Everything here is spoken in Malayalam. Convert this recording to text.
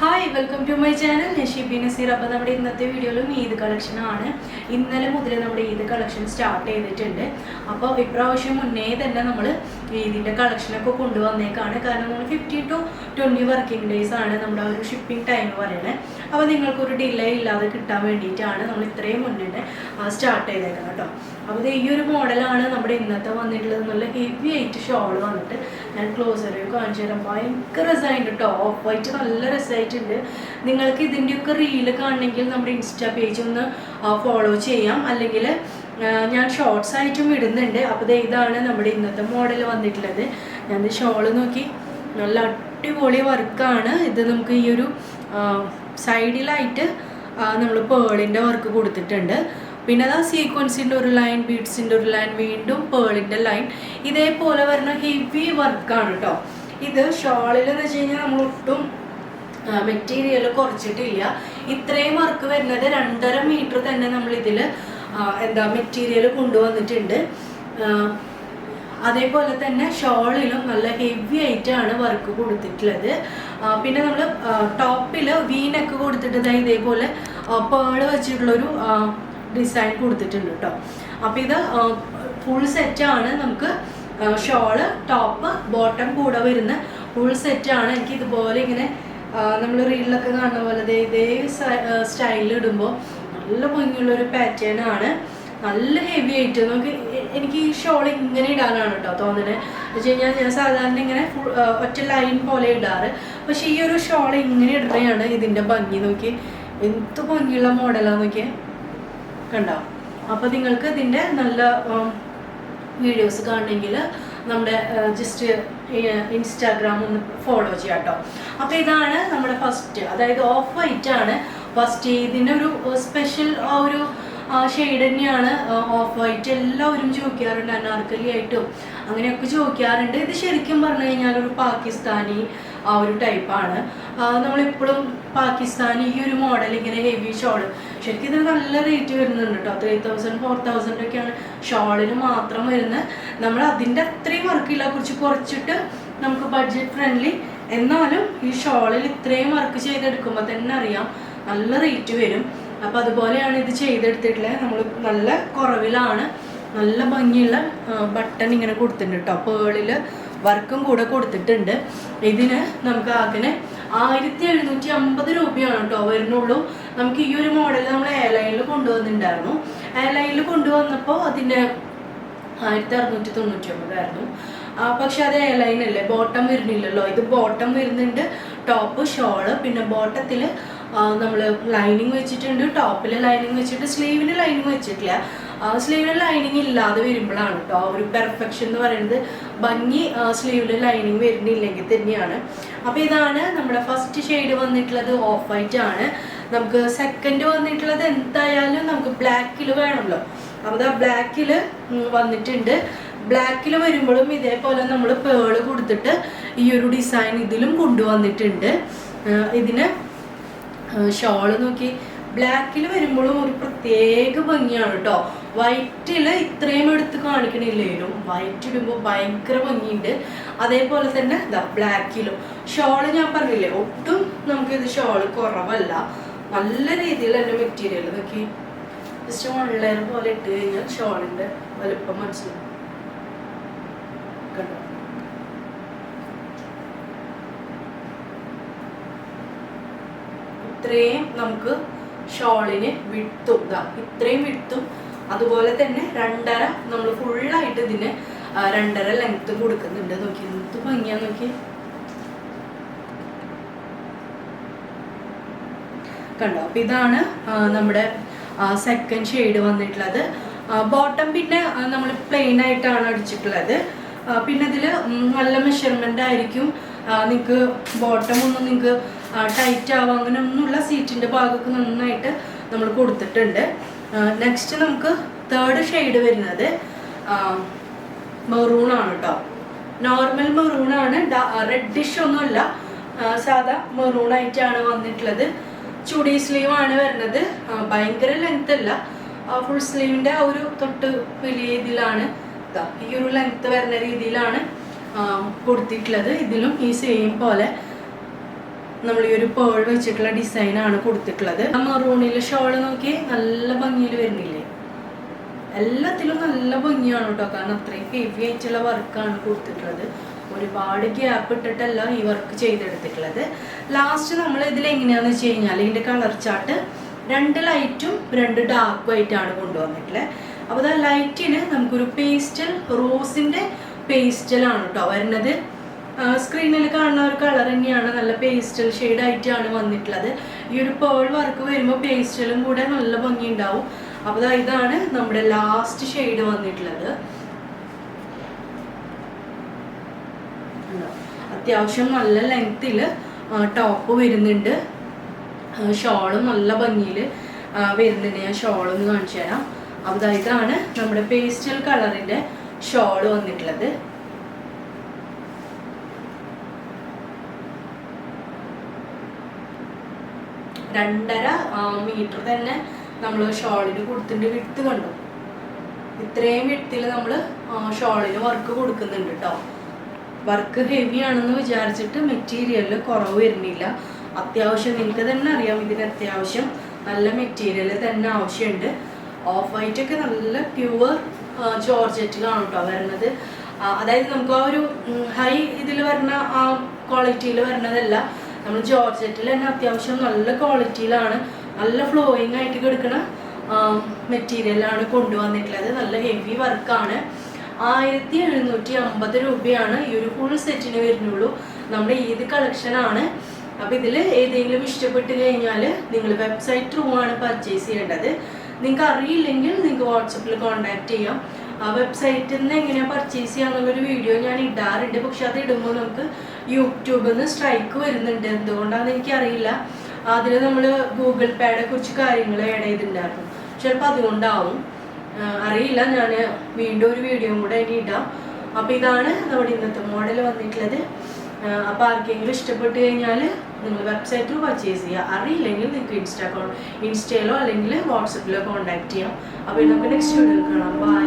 Hi welcome to my channel Nashibi Naseer അപ്പോൾ നമ്മുടെ ഇന്നത്തെ വീഡിയോയിലും ഈദ് കളക്ഷൻ ആണ്. ഇന്നലെ മുതൽ നമ്മുടെ ഈദ് കളക്ഷൻ സ്റ്റാർട്ട് ചെയ്തിട്ടുണ്ട്. അപ്പോൾ ഇപ്രാവശ്യം മുന്നേ തന്നെ നമ്മൾ ഈദിന്റെ കളക്ഷനൊക്കെ കൊണ്ടുവന്നേക്കാണ്. കാരണം നമ്മൾ fifteen to twenty working days ആണ് നമ്മുടെ ഒരു ഷിപ്പിംഗ് ടൈം പറയുന്നത് അപ്പോൾ നിങ്ങൾക്കൊരു ഡിലേ ഇല്ലാതെ കിട്ടാൻ വേണ്ടിയിട്ടാണ് നമ്മൾ ഇത്രയും മുന്നേ സ്റ്റാർട്ട് ചെയ്തേക്കുന്നത് കേട്ടോ അപ്പോൾ ഈ ഒരു മോഡലാണ് നമ്മുടെ ഇന്നത്തെ വന്നിട്ടുള്ളത് നല്ല ഹെവി ആയിട്ട് ഷോൾ വന്നിട്ട് ഞാൻ ക്ലോസർ കാണിച്ചു തരാം. ഭയങ്കര രസമായിട്ട് കേട്ടോ ഓഫ് വൈറ്റ് നല്ല രസമായിട്ടുണ്ട് നിങ്ങൾക്ക് ഇതിന്റെയൊക്കെ റീൽ കാണണമെങ്കിൽ നമ്മുടെ ഇൻസ്റ്റാ പേജ് ഒന്ന് ഫോളോ ചെയ്യാം. അല്ലെങ്കിൽ ഞാൻ ഷോർട്സ് ആയിട്ടും ഇടുന്നുണ്ട്. അപ്പോൾ ഇതാണ് നമ്മുടെ ഇന്നത്തെ മോഡൽ വന്നിട്ടുള്ളത്. ഞാൻ ഷോൾ നോക്കി. നല്ല അടിപൊളി വർക്കാണ് ഇത് നമുക്ക് ഈ ഒരു സൈഡിലായിട്ട് നമ്മൾ പേളിന്റെ വർക്ക് കൊടുത്തിട്ടുണ്ട്. പിന്നെ അതാ സീക്വൻസിന്റെ ഒരു ലൈൻ ബീഡ്സിന്റെ ഒരു ലൈൻ വീണ്ടും പേളിന്റെ ലൈൻ ഇതേപോലെ വരുന്ന ഹെവി വർക്കാണ് കേട്ടോ ഇത് ഷോളിൽ എന്ന് വെച്ച് കഴിഞ്ഞാൽ നമ്മൾ ഒട്ടും മെറ്റീരിയൽ കുറച്ചിട്ടില്ല. ഇത്രയും വർക്ക് വരുന്നത് രണ്ടര മീറ്റർ തന്നെ നമ്മൾ ഇതിൽ എന്താ മെറ്റീരിയൽ കൊണ്ടുവന്നിട്ടുണ്ട്. അതേപോലെ തന്നെ ഷോളിലും നല്ല ഹെവി ആയിട്ടാണ് വർക്ക് കൊടുത്തിട്ടുള്ളത്. പിന്നെ നമ്മൾ ടോപ്പിൽ വീനൊക്കെ കൊടുത്തിട്ട് ഇതേപോലെ പേൾ വെച്ചിട്ടുള്ളൊരു ഡിസൈൻ കൊടുത്തിട്ടുണ്ട് കേട്ടോ അപ്പോൾ ഇത് ഫുൾ സെറ്റാണ് നമുക്ക് ഷോൾ ടോപ്പ് ബോട്ടം കൂടെ വരുന്ന ഫുൾ സെറ്റാണ് എനിക്ക് ഇതുപോലെ ഇങ്ങനെ നമ്മൾ റീലിലൊക്കെ കാണുന്ന പോലെ ഇതേ സ്റ്റൈലിൽ ഇടുമ്പോൾ നല്ല ഭംഗിയുള്ളൊരു പാറ്റേൺ ആണ്. നല്ല ഹെവി ആയിട്ട് നമുക്ക് എനിക്ക് ഈ ഷോൾ ഇങ്ങനെ ഇടാനാണ് കേട്ടോ തോന്നുന്നത് എന്ന് വെച്ച് കഴിഞ്ഞാൽ ഞാൻ സാധാരണ ഇങ്ങനെ ഒറ്റ ലൈൻ പോലെ ഇടാറ്. പക്ഷെ ഈ ഒരു ഷോൾ ഇങ്ങനെ ഇടുന്നതാണ് ഇതിന്റെ ഭംഗി. നോക്കി എന്ത് ഭംഗിയുള്ള മോഡലാണ് നോക്കിയേ. കണ്ടോ? അപ്പോൾ നിങ്ങൾക്ക് ഇതിന്റെ നല്ല വീഡിയോസ് കാണണമെങ്കിൽ നമ്മുടെ ജസ്റ്റ് ഇൻസ്റ്റാഗ്രാം ഒന്ന് ഫോളോ ചെയ്യാം കേട്ടോ അപ്പോൾ ഇതാണ് നമ്മുടെ ഫസ്റ്റ് അതായത് ഓഫ് വൈറ്റ് ആണ്. ഫസ്റ്റ് ഇതിനൊരു സ്പെഷ്യൽ ആ ഒരു ഷെയ്ഡ് തന്നെയാണ് ഓഫ് വൈറ്റ് എല്ലാവരും ചോദിക്കാറുണ്ട് അനാർക്കലി ആയിട്ടും അങ്ങനെയൊക്കെ ചോദിക്കാറുണ്ട്. ഇത് ശരിക്കും പറഞ്ഞു കഴിഞ്ഞാൽ ഒരു പാകിസ്ഥാനി ആ ഒരു ടൈപ്പാണ് നമ്മളിപ്പോഴും പാകിസ്ഥാനി ഈ ഒരു മോഡൽ ഇങ്ങനെ ഹെവി ഷോൾ ശരിക്കും ഇതിന് നല്ല റേറ്റ് വരുന്നുണ്ട് കേട്ടോ ത്രീ തൗസൻഡ് ഫോർ തൗസൻഡ് ഒക്കെയാണ് ഷോളിന് മാത്രം വരുന്നത്. നമ്മൾ അതിന്റെ അത്രയും വർക്കില്ല കുറച്ച് കുറച്ചിട്ട് നമുക്ക് ബഡ്ജറ്റ് ഫ്രണ്ട്ലി എന്നാലും ഈ ഷോളിൽ ഇത്രയും വർക്ക് ചെയ്തെടുക്കുമ്പോൾ തന്നെ അറിയാം നല്ല റേറ്റ് വരും. അപ്പോൾ അതുപോലെയാണ് ഇത് ചെയ്തെടുത്തിട്ടുള്ളത്. നമ്മൾ നല്ല കുറവിലാണ് നല്ല ഭംഗിയുള്ള ബട്ടൺ ഇങ്ങനെ കൊടുത്തിട്ടുണ്ട് കേട്ടോ പേളിൽ വർക്കും കൂടെ കൊടുത്തിട്ടുണ്ട്. ഇതിന് നമുക്ക് ആകെ ആയിരത്തി എഴുന്നൂറ്റി അമ്പത് രൂപയാണ് കേട്ടോ വരുന്നുള്ളൂ. നമുക്ക് ഈ ഒരു മോഡൽ നമ്മൾ എയർലൈനിൽ കൊണ്ടുവന്നിട്ടുണ്ടായിരുന്നു. എയർലൈനിൽ കൊണ്ടുവന്നപ്പോൾ അതിന്റെ ആയിരത്തി അറുന്നൂറ്റി തൊണ്ണൂറ്റി ഒമ്പതായിരുന്നു പക്ഷെ അത് എയർലൈൻ അല്ലേ? ബോട്ടം വരുന്നില്ലല്ലോ. ഇത് ബോട്ടം വരുന്നുണ്ട്. ടോപ്പ് ഷോൾ പിന്നെ ബോട്ടത്തിൽ നമ്മൾ ലൈനിങ് വെച്ചിട്ടുണ്ട്. ടോപ്പിൽ ലൈനിങ് വെച്ചിട്ട് സ്ലീവിന് ലൈനിങ് വെച്ചിട്ടില്ല. സ്ലീവിന് ലൈനിങ് ഇല്ലാതെ വരുമ്പോഴാണ് കേട്ടോ ഒരു പെർഫെക്ഷൻ എന്ന് പറയുന്നത് ഭംഗി സ്ലീവിൽ ലൈനിങ് വരുന്നില്ലെങ്കിൽ തന്നെയാണ്. അപ്പോൾ ഇതാണ് നമ്മുടെ ഫസ്റ്റ് ഷെയ്ഡ് വന്നിട്ടുള്ളത് ഓഫ് വൈറ്റ് ആണ്. നമുക്ക് സെക്കൻഡ് വന്നിട്ടുള്ളത് എന്തായാലും നമുക്ക് ബ്ലാക്കിൽ വേണമല്ലോ. അപ്പോൾ ആ ബ്ലാക്കിൽ വന്നിട്ടുണ്ട്. ബ്ലാക്കിൽ വരുമ്പോഴും ഇതേപോലെ നമ്മൾ പേൾ കൊടുത്തിട്ട് ഈ ഒരു ഡിസൈൻ ഇതിലും കൊണ്ടുവന്നിട്ടുണ്ട്. ഇതിന് ഷോൾ നോക്കി. ബ്ലാക്കിൽ വരുമ്പോഴും ഒരു പ്രത്യേക ഭംഗിയാണ് കേട്ടോ വൈറ്റിൽ ഇത്രയും എടുത്ത് കാണിക്കണില്ലേലും വൈറ്റ് ഇടുമ്പോൾ ഭയങ്കര ഭംഗിയുണ്ട്. അതേപോലെ തന്നെ ഇതാ ബ്ലാക്കിലും. ഷോൾ ഞാൻ പറഞ്ഞില്ലേ ഒട്ടും നമുക്കിത് ഷോൾ കുറവല്ല. നല്ല രീതിയിൽ തന്നെ മെറ്റീരിയൽ നോക്കി ജസ്റ്റ് ഓൺലൈൻ പോലെ ഇട്ട് കഴിഞ്ഞാൽ ഷോളിന്റെ വലുപ്പം മനസ്സിലാവും. കണ്ടോ? ഇത്രയും നമുക്ക് ഷോളിന് വിട്ടും. ഇതാ ഇത്രയും വിട്ടും. അതുപോലെ തന്നെ രണ്ടര നമ്മൾ ഫുള്ളായിട്ട് ഇതിന് രണ്ടര ലെങ്ത്തും കൊടുക്കുന്നുണ്ട്. നോക്കി എന്ത് ഭംഗിയാ നോക്കി. കണ്ടോ? അപ്പൊ ഇതാണ് നമ്മുടെ സെക്കൻഡ് ഷെയ്ഡ് വന്നിട്ടുള്ളത്. ബോട്ടം പിന്നെ നമ്മൾ പ്ലെയിൻ ആയിട്ടാണ് അടിച്ചിട്ടുള്ളത്. പിന്നെ ഇതിൽ നല്ല മെഷർമെന്റ് ആയിരിക്കും. നിങ്ങൾക്ക് ബോട്ടം ഒന്നും നിങ്ങൾക്ക് ടൈറ്റ് ആവുക അങ്ങനെ ഒന്നുമില്ല. സീറ്റിന്റെ ഭാഗമൊക്കെ നന്നായിട്ട് നമ്മൾ കൊടുത്തിട്ടുണ്ട്. നെക്സ്റ്റ് നമുക്ക് തേർഡ് ഷെയ്ഡ് വരുന്നത് മെറൂൺ ആണ് കേട്ടോ നോർമൽ മെറൂൺ ആണ്. റെഡിഷ് ഒന്നുമല്ല. സാധാ മെറൂൺ ആയിട്ടാണ് വന്നിട്ടുള്ളത്. ചുടി സ്ലീവ് ആണ് വരുന്നത്. ഭയങ്കര ലെങ്ത് അല്ല. ഫുൾ സ്ലീവിന്റെ ആ ഒരു തൊട്ട് വലിയ ദാ ഈ ഒരു ലെങ്ത് വരുന്ന രീതിയിലാണ്. കൊടുത്തിട്ടുള്ളത്. ഇതിലും ഈ സെയിം പോലെ നമ്മൾ ഈ ഒരു പേൾ വെച്ചിട്ടുള്ള ഡിസൈനാണ് കൊടുത്തിട്ടുള്ളത്. ആ മെറൂണിലെ ഷോൾ നോക്കി നല്ല ഭംഗിയിൽ വരുന്നില്ലേ? എല്ലാത്തിലും നല്ല ഭംഗിയാണ് കേട്ടോ. കാരണം അത്രയും ഹെവി ആയിട്ടുള്ള വർക്കാണ് കൊടുത്തിട്ടുള്ളത്. ഒരുപാട് ഗ്യാപ്പ് ഇട്ടിട്ടല്ല ഈ വർക്ക് ചെയ്തെടുത്തിട്ടുള്ളത്. ലാസ്റ്റ് നമ്മൾ ഇതിൽ എങ്ങനെയാണെന്ന് വെച്ച് കഴിഞ്ഞാൽ ഇതിന്റെ കളർ ചാർട്ട് രണ്ട് ലൈറ്റും രണ്ട് ഡാർക്കും ആയിട്ടാണ് കൊണ്ടുവന്നിട്ടുള്ളത്. അപ്പോൾ ആ ലൈറ്റിന് നമുക്കൊരു പേസ്റ്റൽ റോസിന്റെ പേസ്റ്റലാണ് കേട്ടോ വരുന്നത്. സ്ക്രീനിൽ കാണുന്ന ഒരു കളർ തന്നെയാണ്. നല്ല പേസ്റ്റൽ ഷെയ്ഡ് ആയിട്ടാണ് വന്നിട്ടുള്ളത്. ഈ ഒരു പേൾ വർക്ക് വരുമ്പോൾ പേസ്റ്റലും കൂടെ നല്ല ഭംഗി ഉണ്ടാവും അപ്പോൾ ഇതാണ് നമ്മുടെ ലാസ്റ്റ് ഷെയ്ഡ് വന്നിട്ടുള്ളത്? അത്യാവശ്യം നല്ല ലെങ്ത്തിൽ ടോപ്പ് വരുന്നുണ്ട്. ഷോളും നല്ല ഭംഗിയിൽ വരുന്നുണ്ട്. ഞാൻ ഷോളൊന്ന് കാണിച്ചു തരാം. അപ്പോൾ ഇതാണ് നമ്മുടെ പേസ്റ്റൽ കളറിന്റെ ഷോൾ വന്നിട്ടുള്ളത്. രണ്ടര മീറ്റർ തന്നെ നമ്മൾ ഷോളിന് കൊടുത്തിട്ട് വിട്ട് കണ്ടു. ഇത്രയും വിട്ടിൽ നമ്മൾ ഷോളിന് വർക്ക് കൊടുക്കുന്നുണ്ട് കേട്ടോ വർക്ക് ഹെവി ആണെന്ന് വിചാരിച്ചിട്ട് മെറ്റീരിയലിൽ കുറവ് വരുന്നില്ല. അത്യാവശ്യം നിങ്ങൾക്ക് തന്നെ അറിയാം ഇതിന് അത്യാവശ്യം നല്ല മെറ്റീരിയൽ തന്നെ ആവശ്യമുണ്ട് ഓഫ് വൈറ്റ് ഒക്കെ നല്ല പ്യുവർ ജോർജറ്റിലാണ് കേട്ടോ വരുന്നത് അതായത് നമുക്ക് ആ ഒരു ഹൈ ഇതിൽ വരുന്ന ആ ക്വാളിറ്റിയിൽ വരുന്നതല്ല നമ്മൾ ജോർജറ്റിൽ തന്നെ അത്യാവശ്യം നല്ല ക്വാളിറ്റിയിലാണ് നല്ല ഫ്ലോയിങ് ആയിട്ട് കിടക്കുന്ന മെറ്റീരിയലാണ് കൊണ്ടുവന്നിട്ടുള്ളത്. നല്ല ഹെവി വർക്കാണ് ആയിരത്തി എഴുന്നൂറ്റി അമ്പത് രൂപയാണ് ഈ ഒരു ഫുൾ സെറ്റിന് വരുന്നുള്ളൂ. നമ്മുടെ ഈദ് കളക്ഷൻ ആണ്? അപ്പോൾ ഇതിൽ ഏതെങ്കിലും ഇഷ്ടപ്പെട്ട് കഴിഞ്ഞാൽ നിങ്ങൾ വെബ്സൈറ്റ് ത്രൂ ആണ് പർച്ചേസ് ചെയ്യേണ്ടത്. നിങ്ങൾക്ക് അറിയില്ലെങ്കിൽ നിങ്ങൾക്ക് വാട്സപ്പിൽ കോൺടാക്ട് ചെയ്യാം. ആ വെബ്സൈറ്റിൽ നിന്ന് എങ്ങനെയാണ് പർച്ചേസ് ചെയ്യാന്നുള്ളൊരു വീഡിയോ ഞാൻ ഇടാറുണ്ട്. പക്ഷെ അത് ഇടുമ്പോൾ നമുക്ക് യൂട്യൂബിൽ നിന്ന് സ്ട്രൈക്ക് വരുന്നുണ്ട്. എന്തുകൊണ്ടാണെന്ന് എനിക്കറിയില്ല. അതിൽ നമ്മൾ ഗൂഗിൾ പേയുടെ കുറിച്ച് കാര്യങ്ങൾ ആഡ് ചെയ്തിട്ടുണ്ടായിരുന്നു. ചിലപ്പോൾ അതുകൊണ്ടാവും അറിയില്ല. ഞാൻ വീണ്ടും ഒരു വീഡിയോ കൂടെ ഇനി ഇടാം. അപ്പോൾ ഇതാണ് നമ്മുടെ ഇന്നത്തെ മോഡൽ വന്നിട്ടുള്ളത്. അപ്പോൾ ആർക്കെങ്കിലും ഇഷ്ടപ്പെട്ട് കഴിഞ്ഞാൽ നിങ്ങൾ വെബ്സൈറ്റിൽ പർച്ചേസ് ചെയ്യുക അറിയില്ലെങ്കിൽ നിങ്ങൾക്ക് ഇൻസ്റ്റാ ഇൻസ്റ്റയിലോ അല്ലെങ്കിൽ വാട്സപ്പിലോ കോൺടാക്ട് ചെയ്യാം. അപ്പോൾ നമുക്ക് നെക്സ്റ്റ് വീഡിയോയിൽ കാണാം. ബൈ